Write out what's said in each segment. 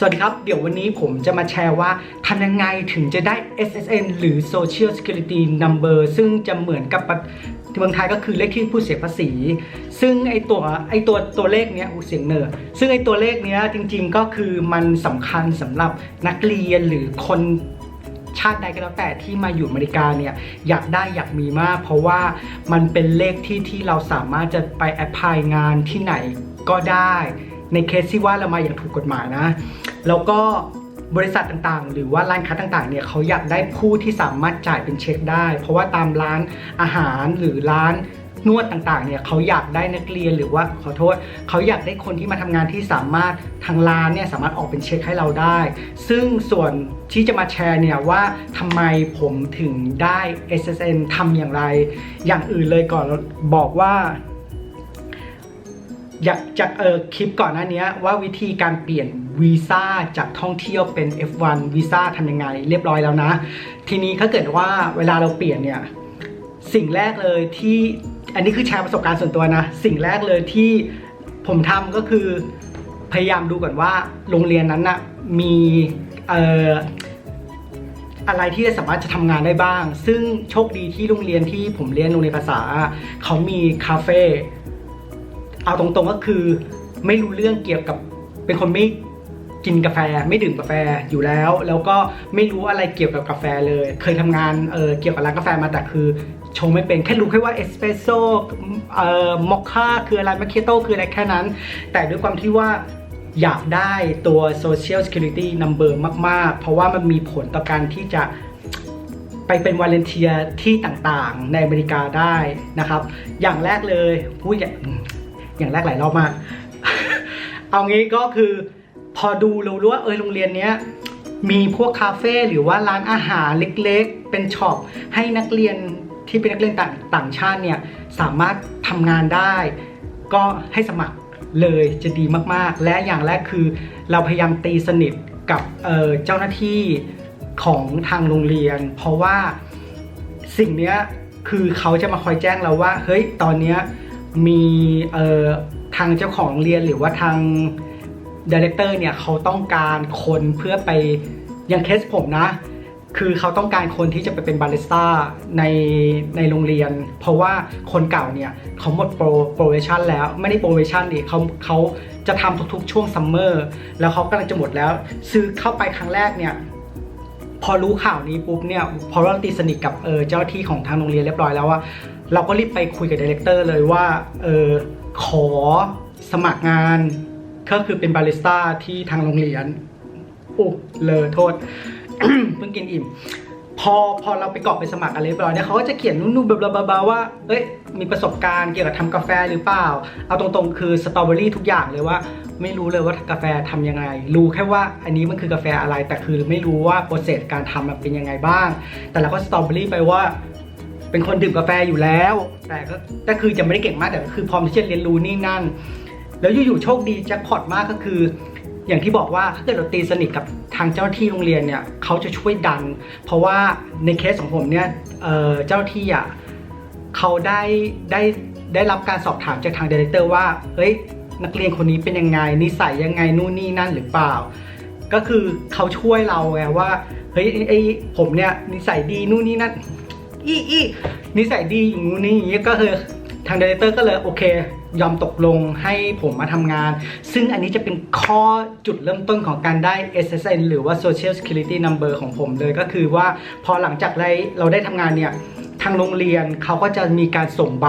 สวัสดีครับ เดี๋ยววันนี้ผมจะมาแชร์ว่าทำยังไงถึงจะได้ SSN หรือ Social Security Number ซึ่งจะเหมือนกับเมืองไทยก็คือเลขที่ผู้เสียภาษี ซึ่งไอตัวไอตัวตัวเลขเนี้ยอุยเสียงเนอซึ่งไอตัวเลขเนี้ยจริงๆก็คือมันสำคัญสำหรับนักเรียนหรือคนชาติใดก็แล้วแต่ที่มาอยู่อเมริกาเนี่ยอยากได้อยากมีมาก เพราะว่ามันเป็นเลขที่ที่เราสามารถจะไปแอพพลายงานที่ไหนก็ได้ ในเคสที่ว่าเรามาอย่างถูกกฎหมายนะ แล้วก็บริษัทต่างๆ หรือว่าร้านค้าต่างๆเนี่ยเขาอยากได้ผู้ที่สามารถจ่ายเป็นเช็คได้ เพราะว่าตามร้านอาหารหรือร้านนวดต่างๆ เนี่ยเขาอยากได้นักเรียนหรือว่าขอโทษเขาอยากได้คนที่มาทำงานที่สามารถทางร้านเนี่ยสามารถออกเป็นเช็คให้เราได้ ซึ่งส่วนที่จะมาแชร์เนี่ยว่าทำไมผมถึงได้ SSN ทำอย่างไร อย่างอื่นเลยก่อนบอกว่า อยากจากเออคลิปก่อนหน้านี้ว่าวิธีการเปลี่ยนวีซ่าจากท่องเที่ยวเป็น F1 วีซ่าทำยังไงเรียบร้อยแล้วนะ ทีนี้ถ้าเกิดว่าเวลาเราเปลี่ยนเนี่ย สิ่งแรกเลยที่อันนี้คือแชร์ประสบการณ์ส่วนตัวนะ สิ่งแรกเลยที่ผมทำก็คือพยายามดูก่อนว่าโรงเรียนนั้นนะมีเอ่ออะไรที่จะสามารถจะทำงานได้บ้าง ซึ่งโชคดีที่โรงเรียนที่ผมเรียนโรงเรียนภาษา เขามีคาเฟ่ เอาตรงๆก็คือไม่รู้เรื่องเกี่ยวกับเป็นคนไม่กินกาแฟไม่ดื่มกาแฟอยู่แล้ว แล้วก็ไม่รู้อะไรเกี่ยวกับกาแฟเลย เคยทำงานเออเกี่ยวกับร้านกาแฟมาแต่คือชงไม่เป็นแค่รู้แค่ว่าเอสเปรสโซ่เอ่อมอคค่าคืออะไรมาเคโต้คืออะไรแค่นั้น แต่ด้วยความที่ว่าอยากได้ตัว Social Security Number มาก ๆ เพราะว่ามันมีผลต่อการที่จะไปเป็นวาเลนเทียที่ต่างๆ ในอเมริกาได้นะครับ อย่างแรกเลยพูดอย่าง อย่างแรกหลายรอบมาก เอางี้ก็คือพอดูเรารู้ว่าเออโรงเรียนเนี้ยมีพวกคาเฟ่หรือว่าร้านอาหารเล็กๆ เป็นช็อปให้นักเรียนที่เป็นนักเรียนต่างต่างชาติเนี่ยสามารถทำงานได้ ก็ให้สมัครเลยจะดีมากๆ และอย่างแรกคือ เราพยายามตีสนิทกับเเจ้าหน้าที่ของทางโรงเรียน เพราะว่าสิ่งนี้คือเขาจะมาคอยแจ้งเราว่า เฮ้ยตอนเนี้ย มีเอ่อทางเจ้าของเรียนหรือว่าทางดีเลกเตอร์เนี่ยเขาต้องการคนเพื่อไปอย่างเคสผมนะ คือเขาต้องการคนที่จะไปเป็นบาริสต้าในในโรงเรียน เพราะว่าคนเก่าเนี่ยเขาหมดโปรโปรเวชั่นแล้วไม่ได้โปรเวชั่นดิเขาเขาจะทำทุกๆ ช่วงซัมเมอร์แล้วเขากำลังจะหมดแล้ว ซื้อเข้าไปครั้งแรกเนี่ยพอรู้ข่าวนี้ปุ๊บเนี่ยพอเราตีสนิทกับเออเจ้าที่ของทางโรงเรียนเรียบร้อยแล้วว่า เราก็รีบไปคุยกับดีเลกเตอร์เลยว่าเออขอสมัครงานก็คือเป็นบาริสต้าที่ทางโรงเรียนอุ๊เลอโทษเพิ่งกินอิ่ม พอพอเราไปกรอกไปสมัครอะไรเรียบร้อยเนี่ยเขาก็จะเขียนนู่นๆแบบบาๆว่าเอ้ยมีประสบการณ์เกี่ยวกับทำกาแฟหรือเปล่า เอาตรงๆ คือสตรอเบอรี่ทุกอย่างเลยว่า ไม่รู้เลยว่ากาแฟทำยังไง รู้แค่ว่าอันนี้มันคือกาแฟอะไรแต่คือไม่รู้ว่าโปรเซสการทำมันเป็นยังไงบ้าง แต่เราก็สตรอเบอรี่ไปว่า เป็นคนดื่มกาแฟอยู่แล้ว แต่ก็ก็คือจะไม่ได้เก่งมากแต่ก็คือพร้อมที่จะเรียนรู้นี่นั่น แล้วอยู่ๆโชคดีแจ็คพอตมากก็คือ อย่างที่บอกว่าถ้าเกิดเราตีสนิทกับทางเจ้าหน้าที่โรงเรียนเนี่ยเขาจะช่วยดัน เพราะว่าในเคสของผมเนี่ยเเจ้าหน้าที่อะเขาได้ได้ได้รับการสอบถามจากทางดีเลกเตอร์ว่าเฮ้ยนักเรียนคนนี้เป็นยังไงนิสัยยังไงนู่นนี่นั่นหรือเปล่า ก็คือเขาช่วยเราไงว่าเฮ้ยไอผมเนี่ยนิสัยดีนู่นนี่นั่น อีอีนิสัยดีอย่างนู้นนี่อย่างนี้ก็คือทางดีเลเตอร์ก็เลยโอเค ยอมตกลงให้ผมมาทำงาน ซึ่งอันนี้จะเป็นข้อจุดเริ่มต้นของการได้ SSN หรือว่า Social Security Number ของผมเลยก็คือว่าพอหลังจากได้เราได้ทำงานเนี่ยทางโรงเรียนเขาก็จะมีการส่งใบ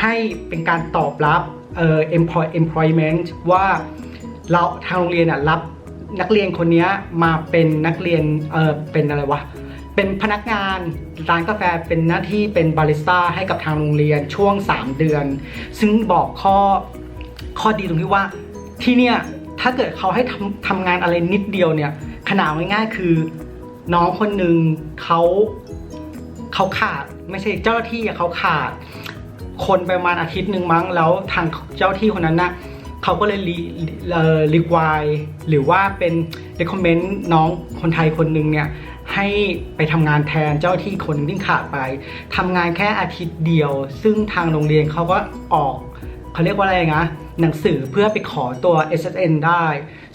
ให้เป็นการตอบรับเอ่อ employ employment ว่าเราทางโรงเรียนอะรับนักเรียนคนนี้มาเป็นนักเรียนเอ่อเป็นอะไรวะ เป็นพนักงานร้านกาแฟเป็นหน้าที่เป็นบาริสต้าให้กับทางโรงเรียนช่วง 3 เดือน ซึ่งบอกข้อข้อดีตรงที่ว่าที่เนี่ยถ้าเกิดเขาให้ทำทำงานอะไรนิดเดียวเนี่ยขนาดง่ายๆคือน้องคนหนึ่งเขาเขาขาดไม่ใช่เจ้าที่เขาขาด คนไประมาณอาทิตย์หนึ่งมั้งแล้วทางเจ้าที่คนนั้นนะเขาก็เลยรีเอ่อรีควายหรือว่าเป็น recommend น้องคนไทยคนหนึ่งเนี่ย ให้ไปทำงานแทนเจ้าที่คนที่ขาดไปทำงานแค่อาทิตย์เดียว ซึ่งทางโรงเรียนเขาก็ออกเขาเรียกว่าอะไรนะหนังสือเพื่อไปขอตัว SSN ได้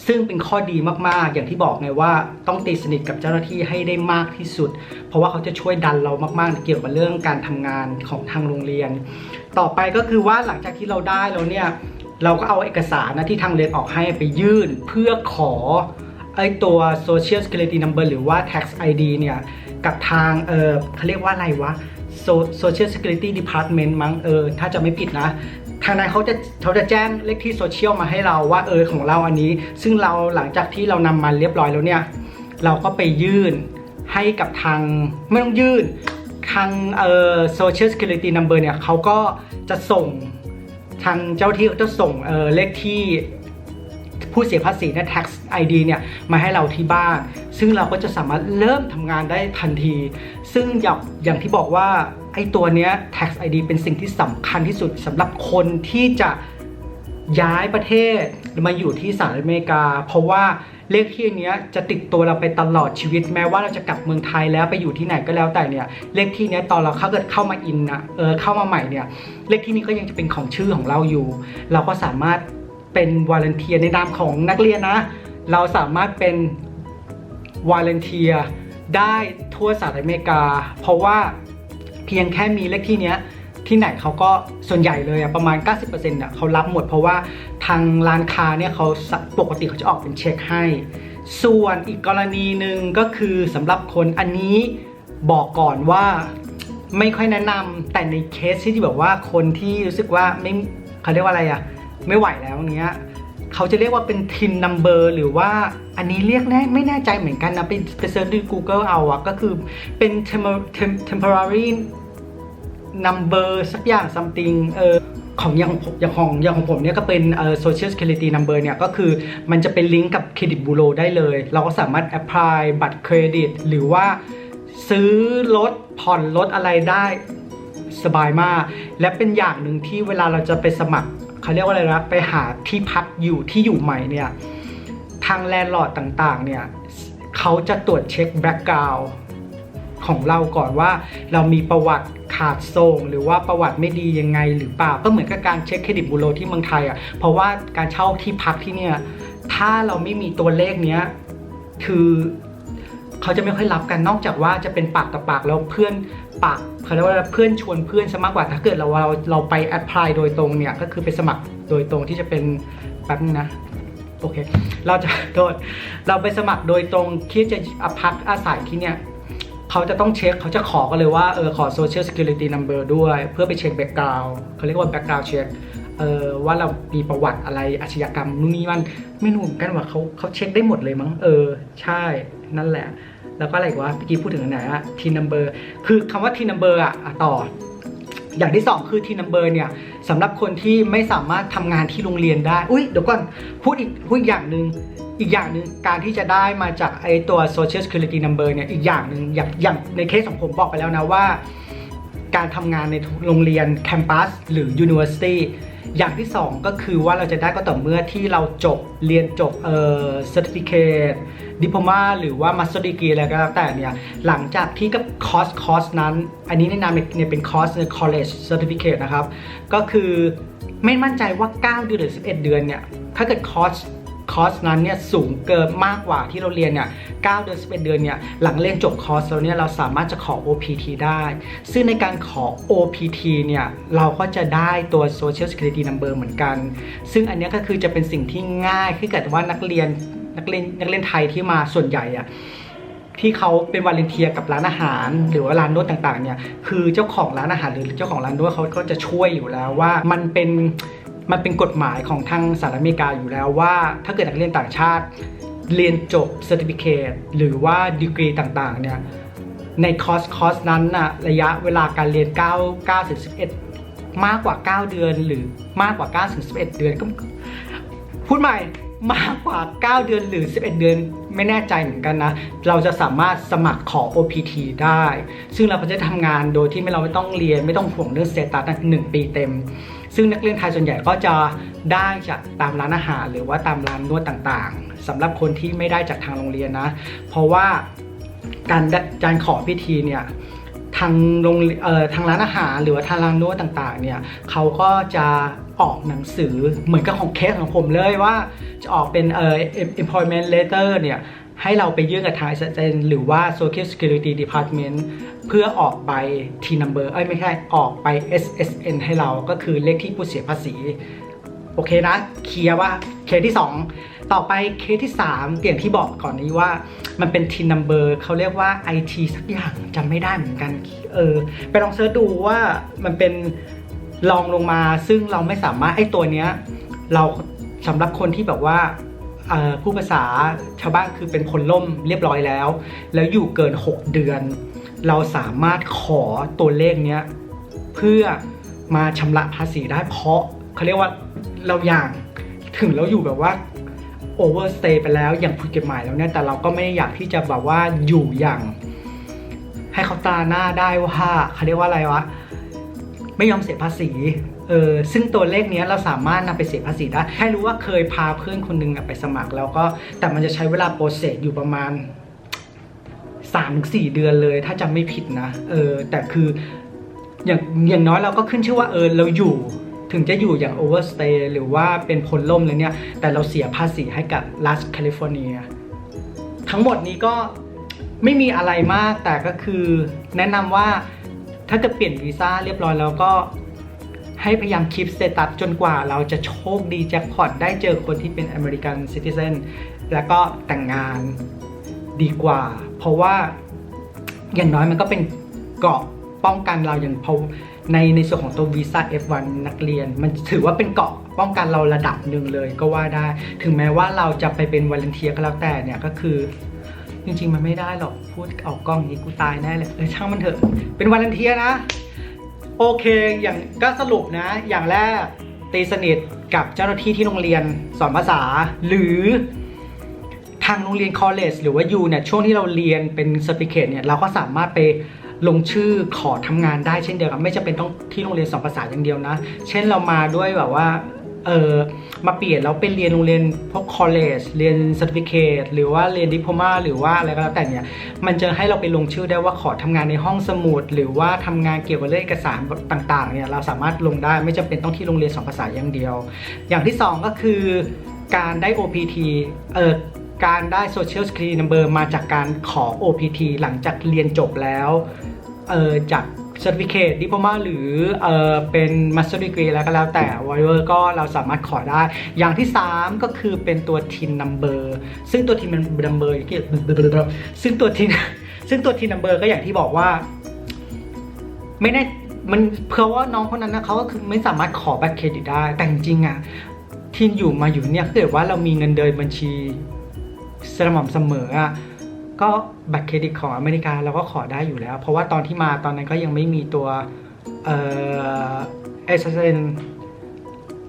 ซึ่งเป็นข้อดีมากๆ อย่างที่บอกไงว่าต้องตีสนิทกับเจ้าหน้าที่ให้ได้มากที่สุด เพราะว่าเขาจะช่วยดันเรามากๆ เกี่ยวกับเรื่องการทำงานของทางโรงเรียน ต่อไปก็คือว่าหลังจากที่เราได้แล้วเนี่ย เราก็เอาเอกสารนะที่ทางเรียนออกให้ไปยื่นเพื่อขอ ไอตัว Social Security Number หรือว่า Tax ID เนี่ย กับทางเออเขาเรียกว่าอะไรวะ Social Security Department มั้งเออถ้าจะไม่ผิดนะ ทางนั้นเขาจะเขาจะแจ้งเลขที่โซเชียลมาให้เราว่าเออของเราอันนี้ ซึ่งเราหลังจากที่เรานำมาเรียบร้อยแล้วเนี่ย เราก็ไปยื่นให้กับทางไม่ต้องยื่นทางเอ่อ Social Security Number เนี่ยเขาก็จะส่งทางเจ้าที่เขาจะส่งเอ่อเลขที่ ผู้เสียภาษีเนี่ย tax ID เนี่ยมาให้เราที่บ้าน ซึ่งเราก็จะสามารถเริ่มทำงานได้ทันที ซึ่งอย่างอย่างที่บอกว่าไอ้ตัวเนี้ย tax ID เป็นสิ่งที่สำคัญที่สุดสำหรับคนที่จะย้ายประเทศมาอยู่ที่สหรัฐอเมริกา เพราะว่าเลขที่เนี้ยจะติดตัวเราไปตลอดชีวิตแม้ว่าเราจะกลับเมืองไทยแล้วไปอยู่ที่ไหนก็แล้วแต่เนี่ย เลขที่เนี้ยตอนเราเข้าเกิดเข้ามาอินนะเออเข้ามาใหม่เนี่ย เลขที่นี้ก็ยังจะเป็นของชื่อของเราอยู่ เราก็สามารถ เป็นวาเลนเทียในนามของนักเรียนนะ เราสามารถเป็นวาเลนเทียได้ทั่วสหรัฐอเมริกา เพราะว่าเพียงแค่มีเลขที่เนี้ยที่ไหนเขาก็ส่วนใหญ่เลยอะประมาณ 90%น่ะเขารับหมดเพราะว่าทางร้านค้าเนี่ยเขาปกติเขาจะออกเป็นเช็คให้ ส่วนอีกกรณีหนึ่งก็คือสำหรับคนอันนี้บอกก่อนว่าไม่ค่อยแนะนำแต่ในเคสที่แบบว่าคนที่รู้สึกว่าไม่เขาเรียกว่าอะไรอะ ไม่ไหวแล้วเนี้ยเขาจะเรียกว่าเป็น TIN number หรือว่าอันนี้เรียกแน่ไม่แน่ใจเหมือนกันนะไปไปเซิร์ชดู Google เอาอะก็คือเป็น temporary number สักอย่าง something เออของอย่างอย่างของอย่างของผมเนี่ยก็เป็นเอ่อ social security number เนี่ยก็คือมันจะเป็นลิงก์กับเครดิตบูโรได้เลย เราก็สามารถ apply บัตรเครดิต หรือว่าซื้อรถผ่อนรถอะไรได้สบายมาก และเป็นอย่างหนึ่งที่เวลาเราจะไปสมัคร เขาเรียกว่าอะไรนะไปหาที่พักอยู่ที่อยู่ใหม่เนี่ยทางแลนด์ลอร์ดต่างๆเนี่ยเขาจะตรวจเช็คแบ็กกราวด์ของเราก่อนว่าเรามีประวัติขาดส่งหรือว่าประวัติไม่ดียังไงหรือเปล่าก็เหมือนกับการเช็คเครดิตบูโรที่เมืองไทยอะเพราะว่าการเช่าที่พักที่เนี่ยถ้าเราไม่มีตัวเลขเนี้ยคือ เขาจะไม่ค่อยรับกันนอกจากว่าจะเป็นปากต่อปากแล้วเพื่อนปากเขาเรียกว่าเพื่อนชวนเพื่อนซะมากกว่าถ้าเกิดเราเราเราไปแอดพลายโดยตรงเนี่ยก็คือไปสมัครโดยตรงที่จะเป็นแป๊บนึงนะโอเค เราจะโทษเราไปสมัครโดยตรงที่จะพักอาศัยที่เนี่ยเขาจะต้องเช็คเขาจะขอกันเลยว่าเออขอ social security number ด้วย เพื่อไปเช็ค background เขาเรียกว่า background check เออว่าเรามีประวัติอะไรอาชญากรรมนู่นนี่มันไม่รู้เหมือนกันว่าเขาเขาเช็คได้หมดเลยมั้งเออ ใช่ นั่นแหละ แล้วก็อะไรกวะเมื่อกี้พูดถึงอันไหนอะ T number คือคำว่า T number อะอะต่อ อย่างที่สองคือทีนัมเบอร์เนี่ยสำหรับคนที่ไม่สามารถทำงานที่โรงเรียนได้ อุ้ยเดี๋ยวก่อนพูดอีกพูดอีกอย่างหนึ่งอีกอย่างหนึ่งการที่จะได้มาจากไอตัว social security number เนี่ยอีกอย่างหนึ่งอย่างอย่างในเคสของผมบอกไปแล้วนะว่า การทำงานในโรงเรียนแคมปัสหรือ university อย่างที่สองก็คือว่าเราจะได้ก็ต่อเมื่อที่เราจบเรียนจบเอ่อ certificate ดิพ l o มาหรือว่า master degree อะไรก็แล้วแต่เนี่ยหลังจากที่กับคอร์สคอร์สนั้น อันนี้ในนามเนี่ยเป็นคอร์สใน college certificate นะครับ ก็คือไม่มั่นใจว่า 9 เดือนหรือ 11 เดือนเนี่ยถ้าเกิดคอร์สคอร์สนั้นเนี่ยสูงเกินมากกว่าที่เราเรียนเนี่ย9เดือน 11 เดือนเนี่ยหลังเรียนจบคอร์สแล้วเนี่ยเราสามารถจะขอ OPT ได้ ซึ่งในการขอ OPT เนี่ยเราก็จะได้ตัว Social Security Number เหมือนกัน ซึ่งอันนี้ก็คือจะเป็นสิ่งที่ง่ายที่เกิดว่านักเรียน นักเรียนนักเรียนไทยที่มาส่วนใหญ่อะที่เขาเป็นวาเลนเทียกับร้านอาหาร หรือว่าร้านนวดต่างๆเนี่ยคือเจ้าของร้านอาหารหรือเจ้าของร้านนวดเขาก็จะช่วยอยู่แล้วว่ามันเป็นมันเป็นกฎหมายของทางสหรัฐอเมริกาอยู่แล้วว่า ถ้าเกิดนักเรียนต่างชาติ เรียนจบเซอร์ติฟิเคตหรือว่าดีกรีต่างๆเนี่ยในคอร์สคอร์สนั้นน่ะระยะเวลาการเรียน 9 9ถึง11 มากกว่า 9 เดือนหรือมากกว่า9ถึง11 เดือนก็พูดใหม่ มากกว่า 9 เดือนหรือ 11 เดือนไม่แน่ใจเหมือนกันนะ เราจะสามารถสมัครขอ OPT ได้ ซึ่งเราจะทำงานโดยที่ไม่เราไม่ต้องเรียนไม่ต้องห่วงเรื่องเซตัสหนึ่งปีเต็ม ซึ่งนักเรียนไทยส่วนใหญ่ก็จะได้จากตามร้านอาหาร หรือว่าตามร้านนวดต่างๆสำหรับคนที่ไม่ได้จากทางโรงเรียนนะ เพราะว่าการได้การขอพิธีเนี่ย ทางโรงเอ่อทางร้านอาหารหรือว่าทางร้านนวดต่างๆเนี่ยเขาก็จะออกหนังสือเหมือนกับของเคสของผมเลยว่าจะออกเป็นเอ่อ employment letter เนี่ยให้เราไปยื่นกับทาง SSN หรือว่า Social Security Department เพื่อออกใบ T number เอ้ยไม่ใช่ออกใบ SSN ให้เราก็คือเลขที่ผู้เสียภาษี โอเคนะเคลียร์ว่าเคสที่ 2 ต่อไปเคสที่ 3 อย่างที่บอกก่อนนี้ว่ามันเป็น T number เขาเรียกว่า IT สักอย่างจำไม่ได้เหมือนกันเออไปลองเสิร์ชดูว่ามันเป็นลองลงมาซึ่งเราไม่สามารถไอ้ตัวเนี้ยเราสำหรับคนที่แบบว่าผู้ภาษาชาวบ้านคือเป็นคนล่มเรียบร้อยแล้ว แล้วอยู่เกิน 6 เดือน เราสามารถขอตัวเลขเนี้ยเพื่อมาชำระภาษีได้เพราะเขาเรียกว่าเราอย่างถึงเราอยู่แบบว่า โอเวอร์สเตย์ไปแล้วอย่างผิดกฎหมายแล้วเนี่ยแต่เราก็ไม่ได้อยากที่จะแบบว่าอยู่อย่าง ให้เขาตาหน้าได้ว่าเขาเรียกว่าอะไรวะไม่ยอมเสียภาษีเออซึ่งตัวเลขนี้เราสามารถนำไปเสียภาษีได้ให้รู้ว่าเคยพาเพื่อนคนหนึงไปสมัครแล้วก็แต่มันจะใช้เวลาโปรเซสอยู่ประมาณ3-4 เดือนเลยถ้าจำไม่ผิดนะเออแต่คืออย่างอย่างน้อยเราก็ขึ้นชื่อว่าเออเราอยู่ ถึงจะอยู่อย่าง overstay หรือว่าเป็นพลล่มเลยเนี่ย แต่เราเสียภาษีให้กับรัฐแคลิฟอร์เนีย ทั้งหมดนี้ก็ไม่มีอะไรมากแต่ก็คือแนะนำว่าถ้าจะเปลี่ยนวีซ่าเรียบร้อยแล้วก็ให้พยายามคีปสเตตัสจนกว่าเราจะโชคดีแจ็คพอตได้เจอคนที่เป็นอเมริกันซิติเซนแล้วก็แต่งงานดีกว่า เพราะว่าอย่างน้อยมันก็เป็นเกราะป้องกันเราอย่างพอ ในในส่วนของตัววีซ่า F1 นักเรียน มันถือว่าเป็นเกาะป้องกันเราระดับหนึ่งเลยก็ว่าได้ ถึงแม้ว่าเราจะไปเป็นวอลเนเทียก็แล้วแต่เนี่ยก็คือ จริง ๆ มันไม่ได้หรอกพูดออกกล้องนี้กูตายแน่เลยเออช่างมันเถอะเป็นวาเนเทียนะ โอเคอย่างก็สรุปนะ อย่างแรกตีสนิทกับเจ้าหน้าที่ที่โรงเรียนสอนภาษา หรือทางโรงเรียนคอลเลจหรือว่ายูเนี่ยช่วงที่เราเรียนเป็นสปิเคตเนี่ยเราก็สามารถไป ลงชื่อขอทำงานได้เช่นเดียวกันไม่จำเป็นต้องที่โรงเรียนสอนภาษาอย่างเดียวนะ เช่นเรามาด้วยแบบว่าเออมาเปลี่ยนแล้วเป็นเรียนโรงเรียนพวก college เรียน certificate หรือว่าเรียนดิ p l o m a หรือว่าอะไรก็แล้วแต่เนี่ย มันจะให้เราไปลงชื่อได้ว่าขอทำงานในห้องสมุด หรือว่าทำงานเกี่ยวกับเรื่องเอกสารต่างๆเนี่ยเราสามารถลงได้ไม่จำเป็นต้องที่โรงเรียนสอนภาษาอย่างเดียว อย่างที่สองก็คือการได้ OPT เออการได้ Social Security Number มาจากการขอ OPT หลังจากเรียนจบแล้ว เออจาก certificate diploma หรือเออเป็น master degree แล้วก็แล้วแต่ whatever ก็เราสามารถขอได้ อย่างที่ 3 ก็คือเป็นตัว tin number ซึ่งตัว tin number อย่างที่ซึ่งตัว tin ซึ่งตัว tin number ก็อย่างที่บอกว่า ไม่แน่มันเพราะว่าน้องคนนั้นนะเขาก็คือไม่สามารถขอบัตรเครดิตได้ แต่จริงๆอะที่อยู่มาอยู่เนี่ยถ้าเกิดว่าเรามีเงินเดินบัญชีสม่ำเสมออะ ก็บัตรเครดิตของอเมริกาเราก็ขอได้อยู่แล้ว เพราะว่าตอนที่มาตอนนั้นก็ยังไม่มีตัวเอเอสเน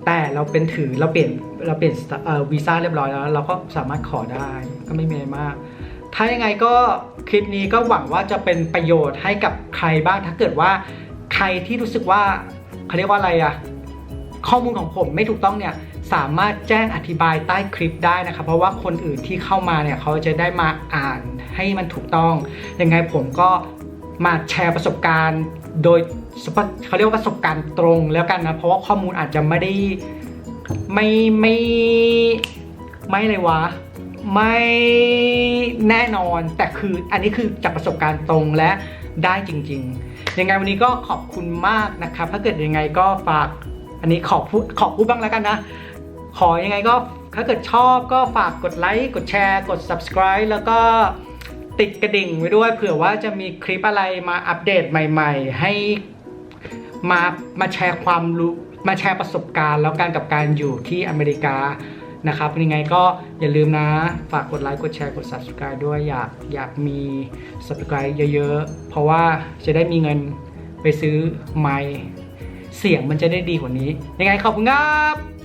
แต่เราเป็นถือเราเปลี่ยนเราเปลี่ยนวีซ่าเรียบร้อยแล้ว เราก็สามารถขอได้ก็ไม่มีอะไรมาก ถ้ายังไงก็คลิปนี้ก็หวังว่าจะเป็นประโยชน์ให้กับใครบ้างถ้าเกิดว่าใครที่รู้สึกว่าเขาเรียกว่าอะไรอะข้อมูลของผมไม่ถูกต้องเนี่ยสามารถแจ้งอธิบายใต้คลิปได้นะครับเพราะว่าคนอื่นที่เข้ามาเนี่ยเขาจะได้มาอ่าน ให้มันถูกต้อง ยังไงผมก็มาแชร์ประสบการณ์ โดยเขาเรียกว่าประสบการณ์ตรงแล้วกันนะ เพราะว่าข้อมูลอาจจะไม่ได้ไม่ไม่ไม่เลยวะไม่แน่นอนแต่คืออันนี้คือจากประสบการณ์ตรงและได้จริง ๆ ยังไงวันนี้ก็ขอบคุณมากนะครับ ถ้าเกิดยังไงก็ฝากอันนี้ขอพูดขอพูดบ้างแล้วกันนะ ขอยังไงก็ถ้าเกิดชอบก็ฝากกดไลค์กดแชร์ กด subscribe แล้วก็ ติดกระดิ่งไว้ด้วยเผื่อว่าจะมีคลิปอะไรมาอัปเดตใหม่ ๆ ให้มามาแชร์ความรู้มาแชร์ประสบการณ์แล้วกันกับการอยู่ที่อเมริกานะครับยังไงก็อย่าลืมนะ ฝากกดไลค์กดแชร์กด subscribe ด้วยอยากอยากมี subscribe เยอะๆ เพราะว่าจะได้มีเงินไปซื้อไมค์เสียงมันจะได้ดีกว่านี้ ยังไงขอบคุณครับ